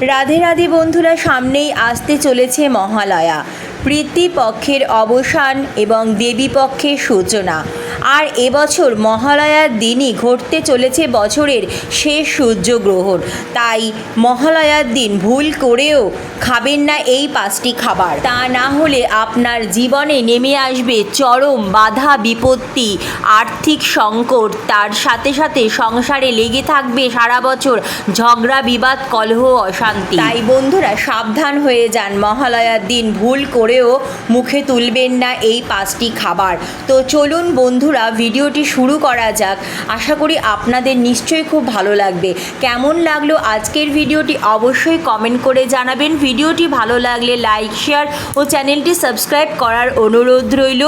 রাধে রাধে বন্ধুরা সামনেই আসতে চলেছে মহালয়া। পিতৃপক্ষের অবসান এবং দেবীপক্ষের সূচনা। আর এবছর মহালয়ার দিনই ঘটতে চলেছে বছরের শেষ সূর্যগ্রহণ। তাই মহালয়ার দিন ভুল করেও খাবেন না এই পাঁচটি খাবার। তা না হলে আপনার জীবনে নেমে আসবে চরম বাধা বিপত্তি, আর্থিক সংকট, তার সাথে সাথে সংসারে লেগে থাকবে সারা বছর ঝগড়া, বিবাদ, কলহ, অশান্তি। তাই বন্ধুরা, সাবধান হয়ে যান। মহালয়ার দিন ভুল করেও মুখে তুলবেন না এই পাঁচটি খাবার। তো চলুন বন্ধুরা, ভিডিওটি শুরু করা যাক। আশা করি আপনাদের নিশ্চয়ই খুব ভালো লাগবে। কেমন লাগল আজকের ভিডিওটি অবশ্যই কমেন্ট করে জানাবেন। ভিডিওটি ভালো লাগলে লাইক শেয়ার ও চ্যানেলটি সাবস্ক্রাইব করার অনুরোধ রইল।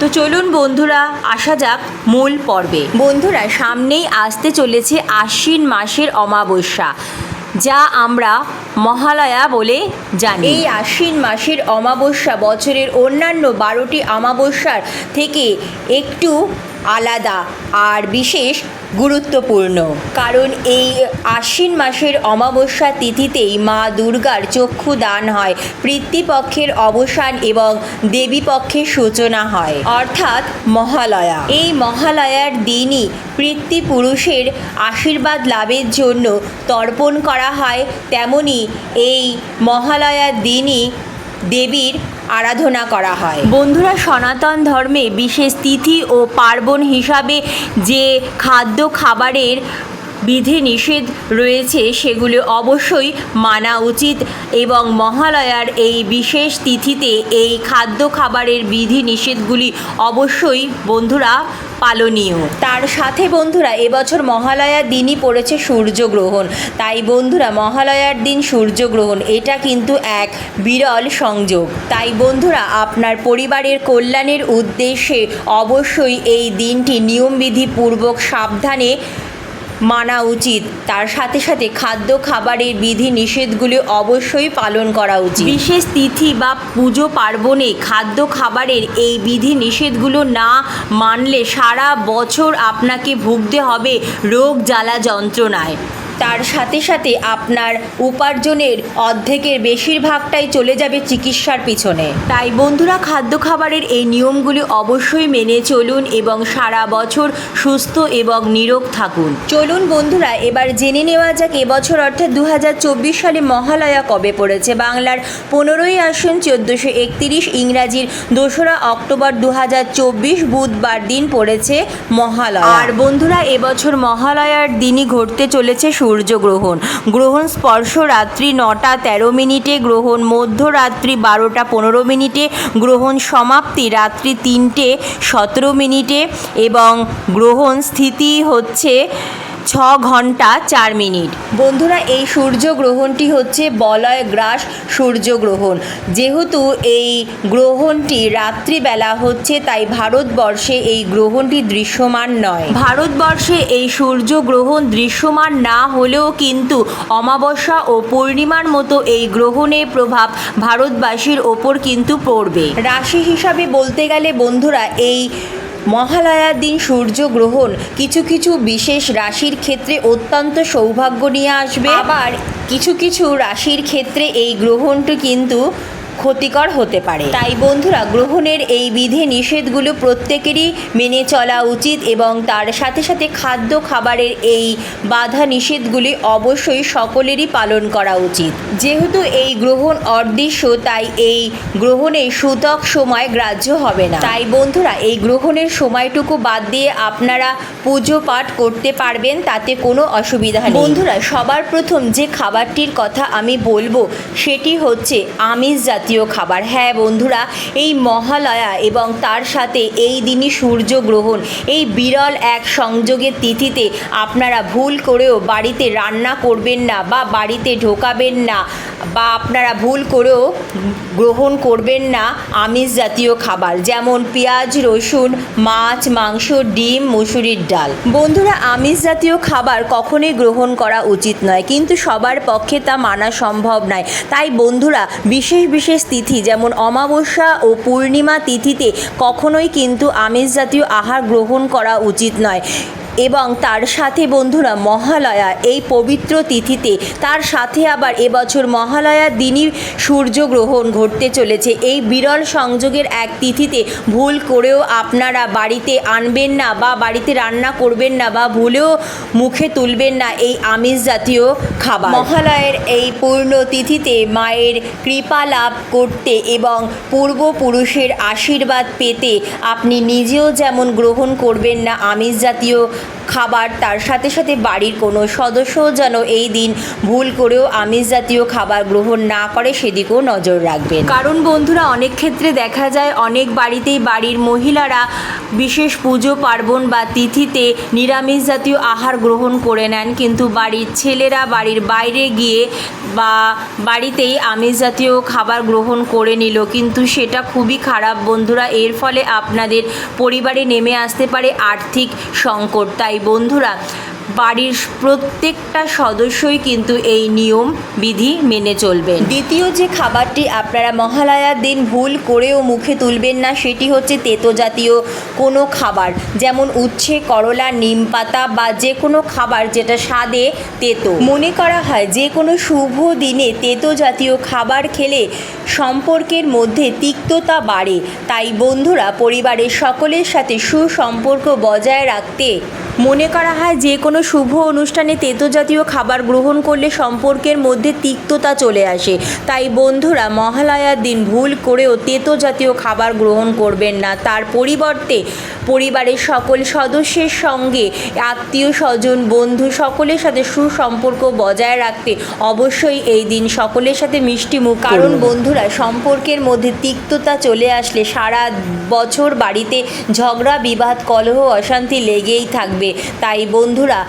তো চলুন বন্ধুরা, আসা যাক মূল পর্বে। বন্ধুরা, সামনেই আসতে চলেছে আশ্বিন মাসের অমাবস্যা। যা আমরা মহালয়া বলে জানি। এই আশ্বিন মাসের অমাবস্যা বছরের অন্যান্য বারোটি অমাবস্যার থেকে একটু আলাদা আর বিশেষ গুরুত্বপূর্ণ। কারণ এই আশ্বিন মাসের অমাবস্যা তিথিতেই মা দুর্গার চক্ষু দান হয়, পিতৃপক্ষের অবসান এবং দেবীপক্ষের সূচনা হয়। অর্থাৎ মহালয়া। এই মহালয়ার দিনই পিতৃপুরুষের আশীর্বাদ লাভের জন্য তর্পণ করা হয়, তেমনি এই মহালয়ার দিনই দেবীর আরাধনা করা হয়। বন্ধুরা সনাতন ধর্মে বিশেষ তিথি ও পার্বণ হিসাবে যে খাদ্য খাবারের বিধি নিষেধ রয়েছে, সেগুলো অবশ্যই মানা উচিত এবং মহালয়ার এই বিশেষ তিথিতে এই খাদ্য খাবারের বিধি নিষেধগুলি অবশ্যই বন্ধুরা পালনীয়। তার সাথে বন্ধুরা, এবছর মহালয়ার দিনই পড়েছে সূর্যগ্রহণ। তাই বন্ধুরা, মহালয়ার দিন সূর্যগ্রহণ, এটা কিন্তু এক বিরল সংযোগ। তাই বন্ধুরা, আপনার পরিবারের কল্যাণের উদ্দেশ্যে অবশ্যই এই দিনটি নিয়মবিধিপূর্বক সাবধানে মানা উচিত। তার সাথে সাথে খাদ্য, খাবারের বিধি নিষেধগুলি অবশ্যই পালন করা উচিত। বিশেষ তিথি বা পুজো পার্বণে খাদ্য, খাবারের এই বিধি নিষেধগুলো না মানলে সারা বছর আপনাকে ভুগতে হবে রোগ জ্বালা যন্ত্রণায়। তার সাথে সাথে আপনার উপার্জনের অর্ধেকের বেশিরভাগটাই চলে যাবে চিকিৎসার পিছনে। তাই বন্ধুরা, খাদ্য খাবারের এই নিয়মগুলি অবশ্যই মেনে চলুন এবং সারা বছর সুস্থ এবং নিরোগ থাকুন। চলুন বন্ধুরা, এবার জেনে নেওয়া যাক, এবছর অর্থাৎ দু হাজার চব্বিশ সালে মহালয়া কবে পড়েছে? বাংলার পনেরোই আসন, চোদ্দোশো একতিরিশ ইংরাজির দোসরা অক্টোবর দু হাজার চব্বিশ বুধবার দিন পড়েছে মহালয়া। আর বন্ধুরা, এবছর মহালয়ার দিনই ঘটতে চলেছে সূর্যগ্রহণ গ্রহণ স্পর্শ রাত্রি নটা তেরো মিনিটে, গ্রহণ মধ্যরাত্রি বারোটা পনেরো মিনিটে, গ্রহণ সমাপ্তি রাত্রি তিনটে সতেরো মিনিটে এবং গ্রহণ স্থিতি হচ্ছে ছ ঘণ্টা চার মিনিট। বন্ধুরা, এই সূর্যগ্রহণটি হচ্ছে বলয় গ্রাস সূর্যগ্রহণ। যেহেতু এই গ্রহণটি রাত্রিবেলা হচ্ছে, তাই ভারতবর্ষে এই গ্রহণটি দৃশ্যমান নয়। ভারতবর্ষে এই সূর্যগ্রহণ দৃশ্যমান না হলেও কিন্তু অমাবস্যা ও পূর্ণিমার মতো এই গ্রহণের প্রভাব ভারতবাসীর ওপর কিন্তু পড়বে। রাশি হিসাবে বলতে গেলে বন্ধুরা, এই মহালয়ার দিন সূর্যগ্রহণ, কিছু কিছু বিশেষ রাশির ক্ষেত্রে অত্যন্ত সৌভাগ্য নিয়ে আসবে। আবার কিছু কিছু রাশির ক্ষেত্রে এই গ্রহণটি কিন্তু ক্ষতিকর হতে পারে। তাই বন্ধুরা, গ্রহণের এই বিধি নিষেধগুলো প্রত্যেকেরই মেনে চলা উচিত এবং তার সাথে সাথে খাদ্য খাবারের এই বাধা নিষেধগুলি অবশ্যই সকলেরই পালন করা উচিত। যেহেতু এই গ্রহণ অদৃশ্য, তাই এই গ্রহণে সূতক সময় গ্রাহ্য হবে না। তাই বন্ধুরা, এই গ্রহণের সময়টুকু বাদ দিয়ে আপনারা পুজো পাঠ করতে পারবেন, তাতে কোনো অসুবিধা নেই। বন্ধুরা, সবার প্রথম যে খাবারটির কথা আমি বলব, সেটি হচ্ছে আমিষ খাবার। হ্যাঁ বন্ধুরা, এই মহালয়া এবং তার সাথে এই দিনই সূর্যগ্রহণ এই বিরল এক সংযোগের তিথিতে আপনারা ভুল করেও বাড়িতে রান্না করবেন না বা বাড়িতে ঢোকাবেন না বা আপনারা ভুল করেও গ্রহণ করবেন না আমিষ জাতীয় খাবার, যেমন পেঁয়াজ, রসুন, মাছ, মাংস, ডিম, মুসুরির ডাল। বন্ধুরা, আমিষ জাতীয় খাবার কখনোই গ্রহণ করা উচিত নয়, কিন্তু সবার পক্ষে তা মানা সম্ভব নয়। তাই বন্ধুরা, বিশেষ বিশেষ তিথি, যেমন অমাবস্যা ও পূর্ণিমা তিথিতে কখনোই কিন্তু আমিষ জাতীয় আহার গ্রহণ করা উচিত নয়। এবং তার সাথে বন্ধুরা মহালয়া, এই পবিত্র তিথিতে তার সাথে আবার এবছর মহালয়ার দিনই সূর্যগ্রহণ ঘটতে চলেছে। এই বিরল সংযোগের এক তিথিতে ভুল করেও আপনারা বাড়িতে আনবেন না বা বাড়িতে রান্না করবেন না বা ভুলেও মুখে তুলবেন না এই আমিষ জাতীয় খাবার। মহালয়ের এই পূর্ণ তিথিতে মায়ের কৃপা লাভ করতে এবং পূর্বপুরুষের আশীর্বাদ পেতে আপনি নিজেও যেমন গ্রহণ করবেন না আমিষ জাতীয় খাবার। তার সাথে সাথে বাড়ির কোনো সদস্যও যেন এই দিন ভুল করেও আমিষ জাতীয় খাবার গ্রহণ না করে সেদিকেও নজর রাখবেন। কারণ বন্ধুরা, অনেক ক্ষেত্রে দেখা যায় অনেক বাড়িতেই বাড়ির মহিলারা বিশেষ পুজো, পার্বণ বা তিথিতে নিরামিষ জাতীয় আহার গ্রহণ করে নেন। কিন্তু বাড়ির ছেলেরা বাড়ির বাইরে গিয়ে বা বাড়িতেই আমিষ জাতীয় খাবার গ্রহণ করে নিল। কিন্তু সেটা খুবই খারাপ। বন্ধুরা, এর ফলে আপনাদের পরিবারে নেমে আসতে পারে আর্থিক সংকট। তাই বন্ধুরা, বাড়ির প্রত্যেকটা সদস্যই কিন্তু এই নিয়ম, বিধি মেনে চলবেন। দ্বিতীয় যে খাবারটি আপনারা মহালয়ার দিন ভুল করেও মুখে তুলবেন না, সেটি হচ্ছে তেতো জাতীয় কোনো খাবার। যেমন উচ্ছে, করলা, নিম পাতা বা যে কোনো খাবার যেটা স্বাদে তেতো। মনে করা হয় যে কোনো শুভ দিনে তেতো জাতীয় খাবার খেলে সম্পর্কের মধ্যে তিক্ততা বাড়ে। তাই বন্ধুরা, পরিবারের সকলের সাথে সুসম্পর্ক বজায় রাখতে মনে করা হয় যে কোনো শুভ অনুষ্ঠানে তেতো জাতীয় খাবার গ্রহণ করলে সম্পর্কের মধ্যে তিক্ততা চলে আসে। তাই বন্ধুরা মহালয়ার দিন ভুল করেও তেতো জাতীয় খাবার গ্রহণ করবেন না। তার পরিবর্তে পরিবারের সকল সদস্যের সঙ্গে আত্মীয় স্বজন বন্ধু সকলের সাথে সুসম্পর্ক বজায় রাখতে অবশ্যই এই দিন সকলের সাথে মিষ্টি মুখ। কারণ বন্ধুরা সম্পর্কের মধ্যে তিক্ততা চলে আসলে সারা বছর বাড়িতে ঝগড়া বিবাদ কলহ অশান্তি লেগেই থাকবে। তাই বন্ধুরা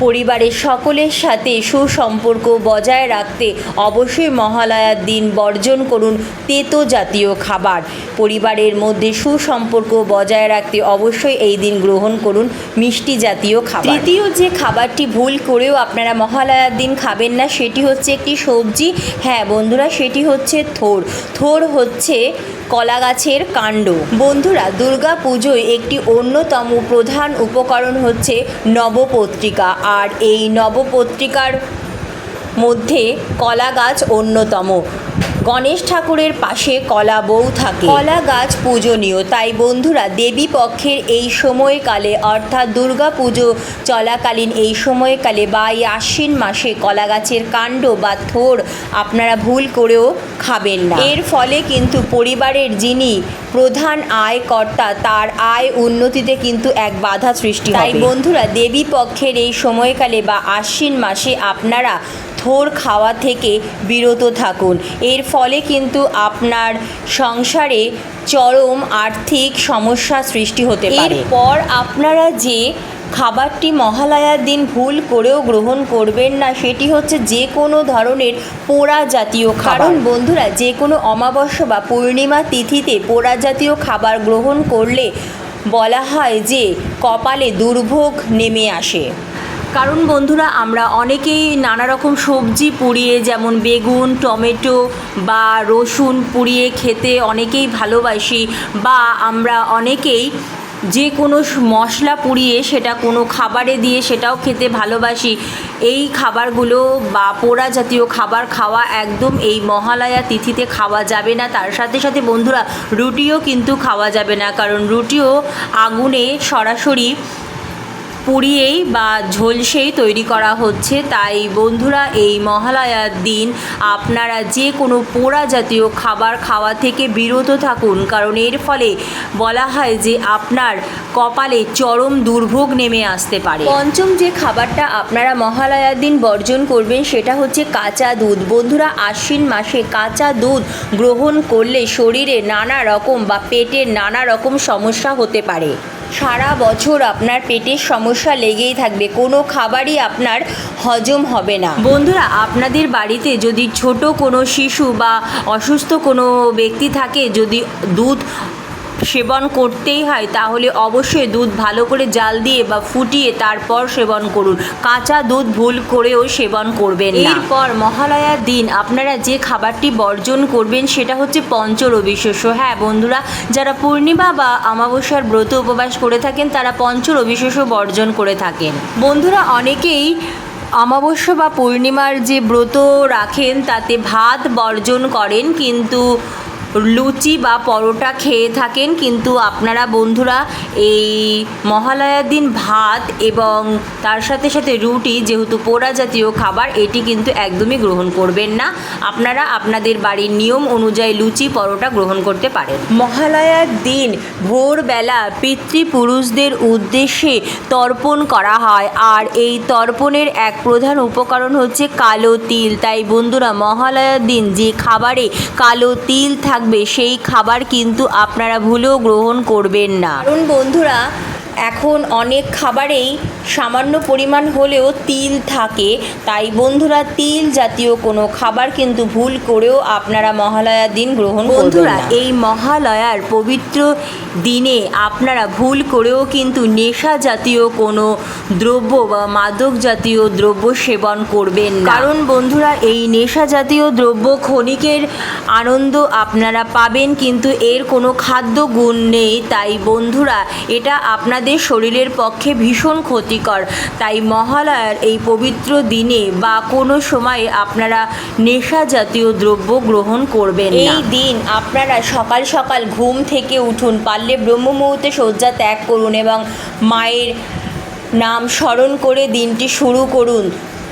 পরিবারের সকলের সাথে সুসম্পর্ক বজায় রাখতে অবশ্যই মহালয়ার দিন বর্জন করুন তেতো জাতীয় খাবার। পরিবারের মধ্যে সুসম্পর্ক বজায় রাখতে অবশ্যই এই দিন গ্রহণ করুন মিষ্টি জাতীয় খাবার। তৃতীয় যে খাবারটি ভুল করেও আপনারা মহালয়ার দিন খাবেন না, সেটি হচ্ছে একটি সবজি। হ্যাঁ বন্ধুরা, সেটি হচ্ছে থোর। থোর হচ্ছে কলা গাছের কাণ্ড। বন্ধুরা, দুর্গা পুজোয় একটি অন্যতম প্রধান উপকরণ হচ্ছে নবপত্রিকা। আর এই নবপত্রিকার মধ্যে কলা গাছ অন্যতম। গণেশ ঠাকুরের পাশে কলা বউ থাকে। কলা গাছ পূজনীয় তাই বন্ধুরা দেবী পক্ষের এই সময়কালে অর্থাৎ দুর্গা পুজো চলাকালীন এই সময়কালে বা এই আশ্বিন মাসে কলা গাছের কাণ্ড বা থোর আপনারা ভুল করেও খাবেন না। এর ফলে কিন্তু পরিবারের যিনি প্রধান আয়কর্তা তার আয় উন্নতিতে কিন্তু এক বাধা সৃষ্টি তাই বন্ধুরা দেবী পক্ষের এই সময়কালে বা আশ্বিন মাসে আপনারা থোর খাওয়া থেকে বিরত থাকুন। এর ফলে কিন্তু আপনার সংসারে চরম আর্থিক সমস্যা সৃষ্টি হতে পারে। এরপর আপনারা যে খাবারটি মহালয়ার দিন ভুল করেও গ্রহণ করবেন না সেটি হচ্ছে যে কোনো ধরনের পোড়া জাতীয় কারণ বন্ধুরা যে কোনো অমাবস্যা বা পূর্ণিমা তিথিতে পোড়া জাতীয় খাবার গ্রহণ করলে বলা হয় যে কপালে দুর্ভোগ নেমে আসে। কারণ বন্ধুরা, আমরা অনেকেই নানা রকম সবজি পুড়িয়ে, যেমন বেগুন, টমেটো বা রসুন পুড়িয়ে খেতে অনেকেই ভালোবাসি বা আমরা অনেকেই যে কোনো মশলা পুড়িয়ে সেটা কোনো খাবারে দিয়ে সেটাও খেতে ভালোবাসি। এই খাবারগুলো বা পোড়া জাতীয় খাবার খাওয়া একদম এই মহালয়া তিথিতে খাওয়া যাবে না। তার সাথে সাথে বন্ধুরা, রুটিও কিন্তু খাওয়া যাবে না। কারণ রুটিও আগুনে সরাসরি পুড়িয়েই বা ঝলসেই তৈরি করা হচ্ছে। তাই বন্ধুরা, এই মহালয়ার দিন আপনারা যে কোনো পোড়া জাতীয় খাবার খাওয়া থেকে বিরত থাকুন। কারণ এর ফলে বলা হয় যে আপনার কপালে চরম দুর্ভোগ নেমে আসতে পারে। পঞ্চম যে খাবারটা আপনারা মহালয়ার দিন বর্জন করবেন, সেটা হচ্ছে কাঁচা দুধ। বন্ধুরা, আশ্বিন মাসে কাঁচা দুধ গ্রহণ করলে শরীরে নানা রকম বা পেটের নানা রকম সমস্যা হতে পারে। সারা বছর আপনার পেটের সমস্যা লেগেই থাকবে। কোনো খাবারই আপনার হজম হবে না। বন্ধুরা, আপনাদের বাড়িতে যদি ছোট কোনো শিশু বা অসুস্থ কোনো ব্যক্তি থাকে, যদি দুধ সেবন করতেই হয়, তাহলে অবশ্যই দুধ ভালো করে জাল দিয়ে বা ফুটিয়ে তারপর সেবন করুন। কাঁচা দুধ ভুল করেও সেবন করবেন এরপর মহালয়ার দিন আপনারা যে খাবারটি বর্জন করবেন, সেটা হচ্ছে পঞ্চরবি শস্য হ্যাঁ বন্ধুরা, যারা পূর্ণিমা বা অমাবস্যার ব্রত উপবাস করে থাকেন, তারা পঞ্চরবি শস্য বর্জন করে থাকেন। বন্ধুরা, অনেকেই অমাবস্যা বা পূর্ণিমার যে ব্রত রাখেন, তাতে ভাত বর্জন করেন, কিন্তু লুচি বা পরোটা খেয়ে থাকেন, কিন্তু আপনারা বন্ধুরা এই মহালয়ার দিন ভাত এবং তার সাথে সাথে রুটি যেহেতু পোড়া জাতীয় খাবার, এটি কিন্তু একদমই গ্রহণ করবেন না। আপনারা আপনাদের বাড়ির নিয়ম অনুযায়ী লুচি, পরোটা গ্রহণ করতে পারেন। মহালয়ার দিন ভোরবেলা পিতৃপুরুষদের উদ্দেশ্যে তর্পণ করা হয়, আর এই তর্পণের এক প্রধান উপকরণ হচ্ছে কালো তিল। তাই বন্ধুরা, মহালয়ার দিন যে খাবারে কালো তিল থাকবে সেই খাবার কিন্তু আপনারা ভুলেও গ্রহণ করবেন না। কারণ বন্ধুরা এখন অনেক খাবারেই সামান্য পরিমাণ হলেও তিল থাকে। তাই বন্ধুরা, তিল জাতীয় কোনো খাবার কিন্তু ভুল করেও আপনারা মহালয়ার দিন গ্রহণ বন্ধুরা, এই মহালয়ার পবিত্র দিনে আপনারা ভুল করেও কিন্তু নেশা জাতীয় কোনো দ্রব্য বা মাদক জাতীয় দ্রব্য সেবন করবেন কারণ বন্ধুরা, এই নেশা জাতীয় দ্রব্য ক্ষণিকের আনন্দ আপনারা পাবেন, কিন্তু এর কোনো খাদ্য গুণ নেই। তাই বন্ধুরা, এটা আপনাদের শরীরের পক্ষে ভীষণ ক্ষতিকর। তাই মহালয়ার এই পবিত্র দিনে বা কোনো সময় আপনারা নেশা জাতীয় দ্রব্য গ্রহণ করবেন এই দিন আপনারা সকাল সকাল ঘুম থেকে উঠুন, পারলে ব্রহ্ম মুহূর্তে শয্যা ত্যাগ করুন এবং মায়ের নাম স্মরণ করে দিনটি শুরু করুন।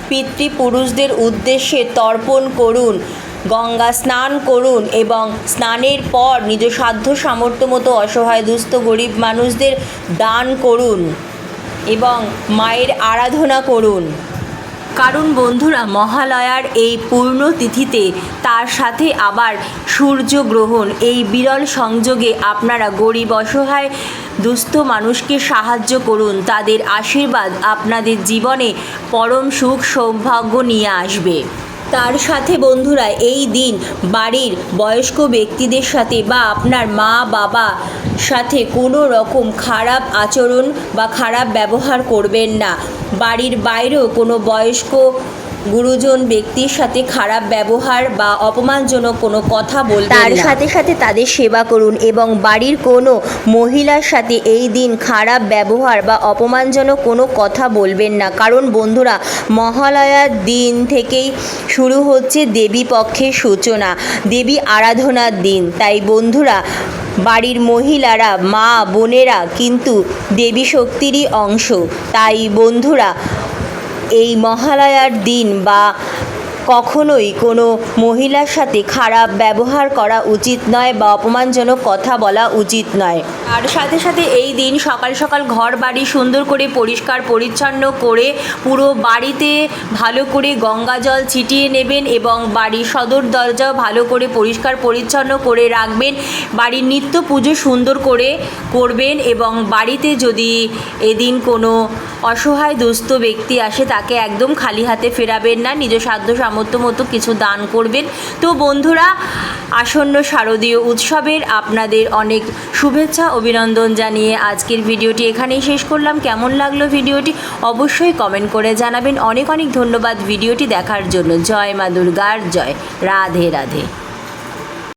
পিতৃপুরুষদের উদ্দেশ্যে তর্পণ করুন। গঙ্গা স্নান করুন এবং স্নানের পর নিজ সাধ্য সামর্থ্য মতো অসহায় দুস্থ গরিব মানুষদের দান করুন এবং মায়ের আরাধনা করুন। কারণ বন্ধুরা, মহালয়ার এই পূর্ণ তিথিতে তার সাথে আবার সূর্যগ্রহণ এই বিরল সংযোগে আপনারা গরিব, অসহায়, দুস্থ মানুষকে সাহায্য করুন। তাদের আশীর্বাদ আপনাদের জীবনে পরম সুখ সৌভাগ্য নিয়ে আসবে। তার সাথে বন্ধুরা এই দিন বাড়ির বয়স্ক ব্যক্তিদের সাথে বা আপনার মা, বাবা সাথে কোনো রকম খারাপ আচরণ বা খারাপ ব্যবহার করবেন না। বাড়ির বাইরেও কোনো বয়স্ক গুরুজন ব্যক্তির সাথে খারাপ ব্যবহার বা অপমানজনক কোনো কথা বলবেন তার সাথে সাথে তাদের সেবা করুন এবং বাড়ির কোনো মহিলার সাথে এই দিন খারাপ ব্যবহার বা অপমানজনক কোনো কথা বলবেন না। কারণ বন্ধুরা মহালয়ার দিন থেকেই শুরু হচ্ছে দেবী পক্ষের সূচনা দেবী আরাধনার দিন। তাই বন্ধুরা বাড়ির মহিলারা মা বোনেরা কিন্তু দেবী শক্তিরই অংশ। তাই বন্ধুরা এই মহালয়ার দিন বা কখনোই কোনো মহিলার সাথে খারাপ ব্যবহার করা উচিত নয় বা অপমানজনক কথা বলা উচিত নয়। আর সাথে সাথে এই দিন সকাল সকাল ঘর বাড়ি সুন্দর করে পরিষ্কার, পরিচ্ছন্ন করে পুরো বাড়িতে ভালো করে গঙ্গা জল ছিটিয়ে নেবেন এবং বাড়ির সদর দরজাও ভালো করে পরিষ্কার, পরিচ্ছন্ন করে রাখবেন। বাড়ির নিত্য পুজো সুন্দর করে করবেন এবং বাড়িতে যদি এদিন কোনো অসহায় দুস্থ ব্যক্তি আসে, তাকে একদম খালি হাতে ফেরাবেন না। নিজ সাধ্য সামর্থ্য মতো কিছু দান করবেন। তো বন্ধুরা, আসন্ন শারদীয় উৎসবের আপনাদের অনেক শুভেচ্ছা, অভিনন্দন জানিয়ে আজকের ভিডিওটি এখানেই শেষ করলাম। কেমন লাগল ভিডিওটি অবশ্যই কমেন্ট করে জানাবেন। অনেক অনেক ধন্যবাদ ভিডিওটি দেখার জন্য। জয় মা দুর্গার, জয়। রাধে রাধে।